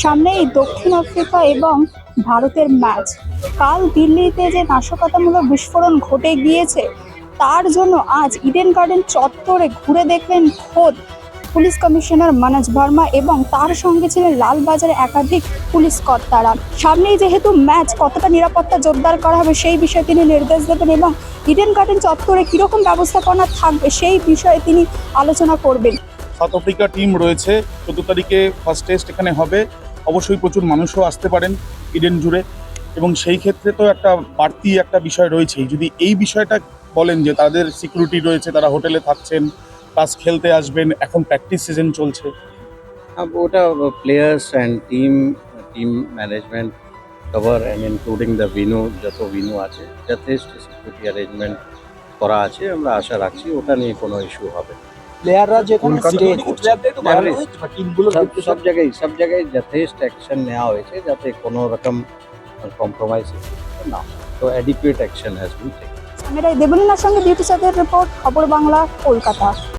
সামনে দক্ষিণ আফ্রিকা এবং ভারতের ম্যাচ। কাল দিল্লিতে যে নাশকতামূলক বিস্ফোরণ ঘটে গিয়েছে, তার জন্য আজ ইডেন গার্ডেন চত্বরে ঘুরে দেখলেন খোদ পুলিশ কমিশনার মানজ ভার্মা এবং তার সঙ্গে ছিলেন লালবাজারের একাধিক পুলিশ কর্তারা। সামনেই যেহেতু ম্যাচ কতটা নিরাপত্তা জোরদার করা হবে সেই বিষয়ে তিনি নির্দেশ দেবেন এবং ইডেন গার্ডেন চত্বরে কীরকম ব্যবস্থাপনা থাকবে সেই বিষয়ে তিনি আলোচনা করবেন। সাউথ আফ্রিকা টিম রয়েছে, চোদ্দ তারিখে ফার্স্ট টেস্ট এখানে হবে। অবশ্যই প্রচুর মানুষও আসতে পারেন ইডেন জুড়ে। এবং সেই ক্ষেত্রে তো একটা বাড়তি একটা বিষয় রয়েছেই। যদি এই বিষয়টা বলেন যে তাদের সিকিউরিটি রয়েছে, তারা হোটেলে থাকছেন প্লাস খেলতে আসবেন এখন প্র্যাকটিস সিজন চলছে। ওটা players and team team management cover and including the venue যত ভিনু আছে যথেষ্ট সিকিউরিটি অ্যারেঞ্জমেন্ট করা আছে আমরা আশা রাখছি ওটা নিয়ে কোনো ইস্যু হবে। প্লেয়াররা যেখানে সব সব জায়গায় সব জায়গায় যথেষ্ট অ্যাকশন নেওয়া হয়েছে যাতে কোনো রকম কম্প্রোমাইজ না তো adequate action has been taken ক্যামেরায় দেবলীনার সঙ্গে বিউটি চাঁদের রিপোর্ট খবর বাংলা কলকাতা।